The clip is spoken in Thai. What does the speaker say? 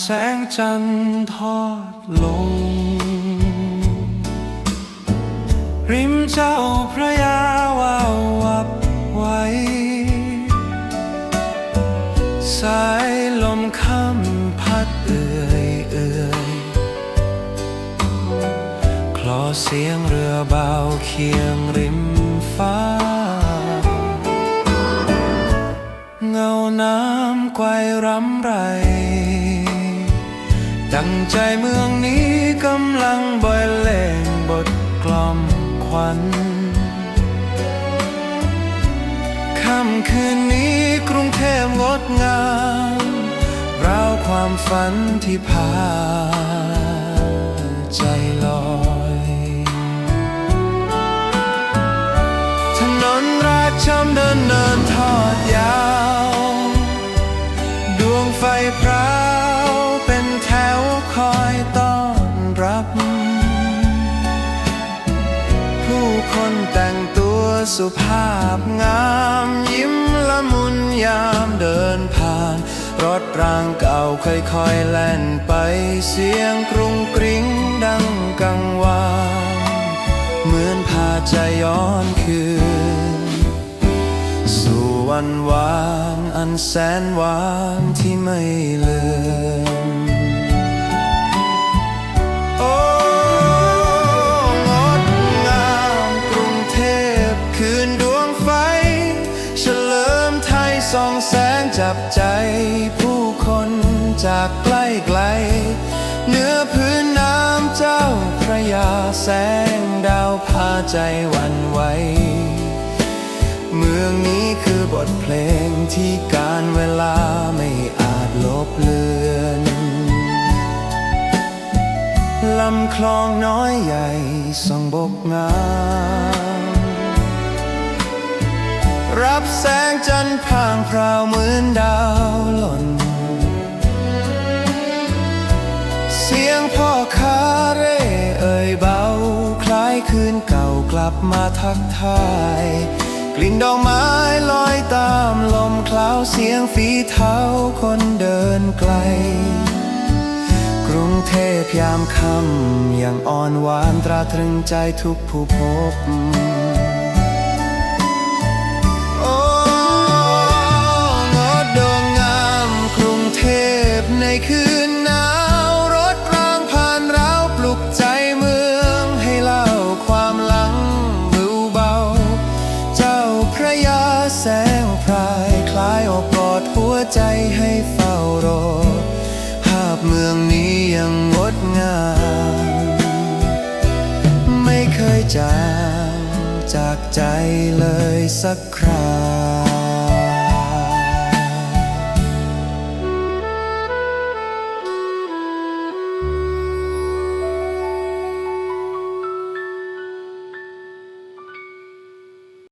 แสงจันทร์ทอดลง ริมเจ้าพระยาวาววับไว้ สายลมค่ำพัดเอื่อยเอื่อยคลอเสียงเรือเบาเคียงริมฟ้า เงาน้ำไกวรำ ดังใจเมืองนี้กำลังบอยเล่งบทกล่อมควันค่ำคืนนี้กรุงเทพงดงามราวความฝันที่พาใจลอยถนนราชดำเนินเนินทอดยาว ดวงไฟพราวเป็นแถว คอยต้อนรับ ผู้คนแต่งตัวสุภาพงาม ยิ้มละมุนยามเดินผ่าน รถรางเก่าค่อยๆแล่นไปเสียงกรุงกริ้งดังกังวานเหมือนพาใจย้อนคืน สู่วันวานอันแสนหวานที่ไม่เลืมโส่องแสงจับใจผู้คนจากใกล้ไกล เนื้อพื้นน้ำเจ้าพระยาแสงดาวพาใจวันไหวเมืองนี้คือบทเพลงที่การเวลาไม่อาจลบเลือนลำคลองน้อยใหญ่ส่องบกงาม รับแสงจันทร์พรางพราวเหมือนดาวหล่น เสียงพ่อค้าเร่เอ่ยเบา คล้ายคืนเก่ากลับมาทักทาย กลิ่นดอกไม้ลอยตามลมคลาวเสียงฝีเท้าคนเดินไกล กรุงเทพยามค่ำอย่างอ่อนหวานตราตรึงใจทุกผู้พบ คืนหนาวรถรางผ่านราวปลุกใจเมืองให้เล่าความหลังเบาเบา เจ้าพระยาแสงพรายคล้ายอบกอดหัวใจให้เฝ้ารอภาพเมืองนี้ยังงดงาม ไม่เคยจางจากใจเลยสักครา